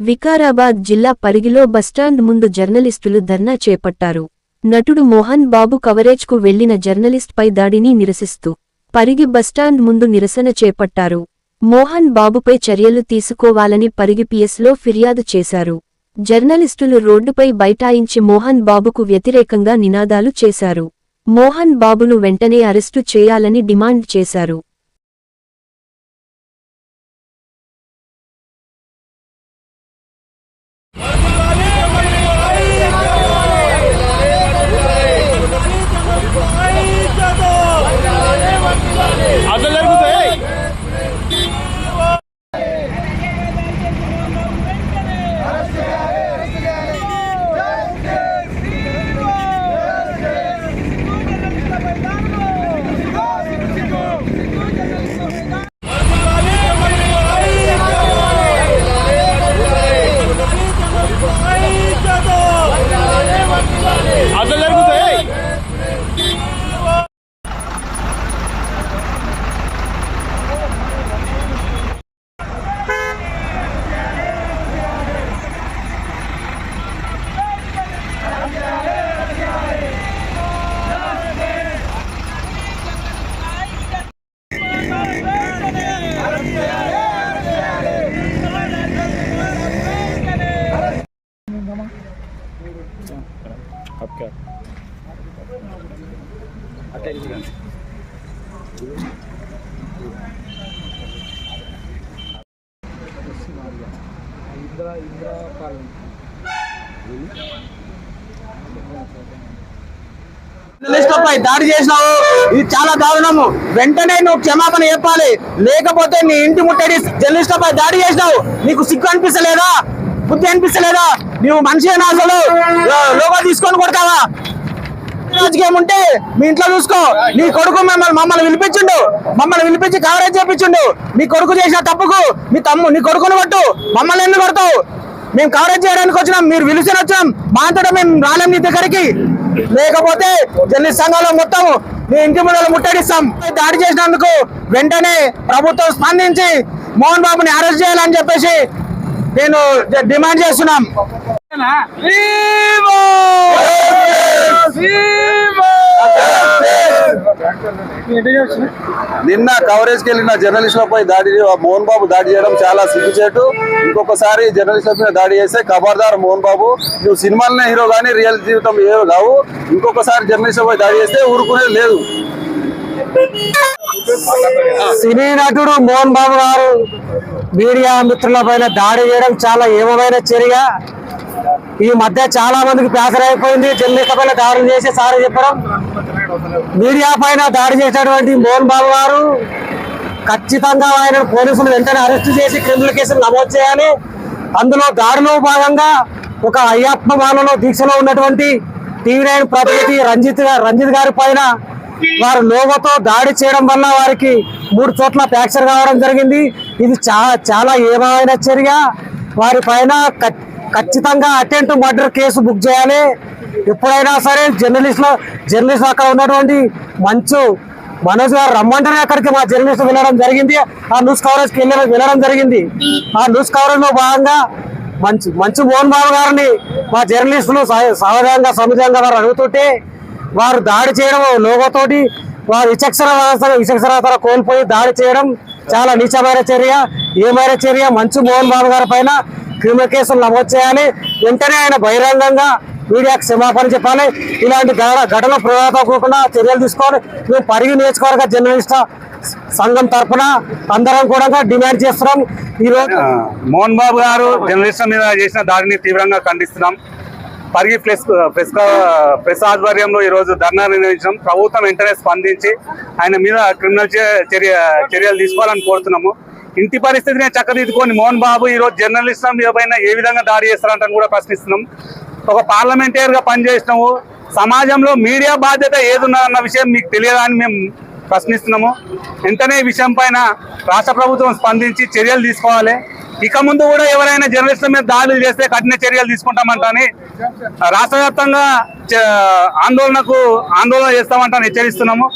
వికారాబాద్ జిల్లా పరిగిలో బస్టాండ్ ముందు జర్నలిస్టులు ధర్నా చేపట్టారు. నటుడు మోహన్ బాబు కవరేజ్కు వెళ్ళిన జర్నలిస్ట్పై దాడిని నిరసిస్తూ పరిగి బస్టాండ్ ముందు నిరసన చేపట్టారు. మోహన్ బాబుపై చర్యలు తీసుకోవాలని పరిగి పిఎస్లో ఫిర్యాదు చేశారు. జర్నలిస్టులు రోడ్డుపై బైఠాయించి మోహన్ బాబుకు వ్యతిరేకంగా నినాదాలు చేశారు. మోహన్ బాబును వెంటనే అరెస్టు చేయాలని డిమాండ్ చేశారు. అట్లా జరుగుతాయి జర్నలిస్టులపై దాడి చేసినావు. ఇది చాలా దారుణము. వెంటనే నువ్వు క్షమాపణ చెప్పాలి. లేకపోతే నీ ఇంటి ముట్టడి జర్నలిస్టులపై దాడి చేసినావు. నీకు సిగ్గు అనిపిస్తలేదా? బుద్ధి అనిపిస్తలేదా? నువ్వు మనిషి అసలు. లో- లోగో తీసుకొని కొడతావా? రాజకీయం ఉంటే మీ ఇంట్లో చూసుకో. నీ కొడుకు మిమ్మల్ని మమ్మల్ని పిలిపించిండు మమ్మల్ని వినిపించి కవరేజ్ చేపించిండు. నీ కొడుకు చేసిన తప్పుకు మీ తమ్ము నీ కొడుకును కొట్టు మమ్మల్ని ఎందుకు కొడతావు? మేము కవరేజ్ చేయడానికి వచ్చినాం. మీరు పిలిచిన వచ్చాం మా అంతటా మేము రాలేం నీ దగ్గరికి లేకపోతే జల్లి సంఘాలు మొత్తం మీ ఇంటి ముందు ముట్టడిస్తాం. దాడి చేసినందుకు వెంటనే ప్రభుత్వం స్పందించి మోహన్ బాబుని అరెస్ట్ చేయాలని చెప్పేసి నేను డిమాండ్ చేస్తున్నాం. నిన్న కవరేజ్కి వెళ్ళిన జర్నలిస్టులపై దాడి మోహన్ బాబు దాడి చేయడం చాలా సిగ్గుచేటు. ఇంకొకసారి జర్నలిస్టుల మీద దాడి చేస్తే ఖబర్దార్ మోహన్ బాబు. నువ్వు సినిమాలనే హీరో కానీ రియల్ జీవితం హీరో కావు. ఇంకొకసారి జర్నలిస్టులపై దాడి చేస్తే ఊరుకునేది లేదు. సినీ నటుడు మోహన్ బాబు గారు మీడియా మిత్రుల పైన దాడి చేయడం చాలా ఏమమైన చర్య. ఈ మధ్య చాలా మందికి ప్యాసర్ అయిపోయింది జర్నలిస్టుల పైన దాడులు చేసి సారీ చెప్పడం. మీడియా పైన దాడి చేసినటువంటి మోహన్ బాబు గారు ఖచ్చితంగా ఆయన పోలీసులు వెంటనే అరెస్ట్ చేసి క్రిమినల్ కేసులు నమోదు చేయాలి. అందులో దాడిలో భాగంగా ఒక అయ్యప్ప దీక్షలో ఉన్నటువంటి టీవీ నైన్ ప్రతినిధి రంజిత్ రంజిత్ గారి పైన వారు లోగోతో దాడి చేయడం వల్ల వారికి మూడు చోట్ల ఫ్రాక్చర్ కావడం జరిగింది. ఇది చాలా చాలా ఏమైన చర్య. వారి పైన ఖచ్చితంగా అటెంప్ట్ మర్డర్ కేసు బుక్ చేయాలి. ఎప్పుడైనా సరే జర్నలిస్ట్ జర్నలిస్ట్ అక్కడ ఉన్నటువంటి మంచు మనోజ్ గారు రమ్మంటేనే అక్కడికి మా జర్నలిస్ట్ వెళ్ళడం జరిగింది. ఆ న్యూస్ కవరేజ్కి వెళ్ళడం వెళ్ళడం జరిగింది. ఆ న్యూస్ కవరేజ్లో భాగంగా మంచు మంచు మోహన్ బాబు గారిని మా జర్నలిస్టులు సహ- సహజంగా సముజంగా వారు అడుగుతుంటే వారు దాడి చేయడం లోగోతోటి వారు విచక్షణ వ్యవస్థ విచక్షణత కోల్పోయి దాడి చేయడం చాలా నీచమైన చర్య ఏమైన చర్య. మంచు మోహన్ బాబు గారి పైన క్రిమినల్ కేసులు నమోదు చేయాలి. వెంటనే ఆయన బహిరంగంగా మీడియాకు క్షమాపణ చెప్పాలి. ఇలాంటి ఘటన ఘటన పురోగతకుండా చర్యలు తీసుకోవాలి. మేము పరిగి నియోజకవర్గ జర్నలిస్ట్ సంఘం తరఫున అందరం కూడా డిమాండ్ చేస్తున్నాం. ఈ రోజు మోహన్ బాబు గారు జర్నలిస్టుల మీద చేసిన దాడిని తీవ్రంగా ఖండిస్తున్నాం. పరిగి ప్రెస్ ప్రెస్ ప్రెస్ ఆధ్వర్యంలో ఈ రోజు ధర్నా నిర్వహించడం ప్రభుత్వం వెంటనే స్పందించి ఆయన మీద క్రిమినల్ చే- చర్య చర్యలు తీసుకోవాలని కోరుతున్నాము. ఇంటి పరిస్థితిని చక్కదిద్దుకొని మోహన్ బాబు ఈ రోజు జర్నలిస్టుల మీద ఏ విధంగా దాడి చేస్తారంటని కూడా ప్రశ్నిస్తున్నాం. ఒక పార్లమెంటేరియర్గా పనిచేసినాము. సమాజంలో మీడియా బాధ్యత ఏదున్నదన్న విషయం మీకు తెలియదా అని మేము ప్రశ్నిస్తున్నాము. వెంటనే ఈ విషయం పైన రాష్ట్ర ప్రభుత్వం స్పందించి చర్యలు తీసుకోవాలి. ఇక ముందు కూడా ఎవరైనా జర్నలిస్టుల మీద దాడులు చేస్తే కఠిన చర్యలు తీసుకుంటామంటని రాష్ట్ర వ్యాప్తంగా ఆందోళనకు ఆందోళన చేస్తామంటని హెచ్చరిస్తున్నాము.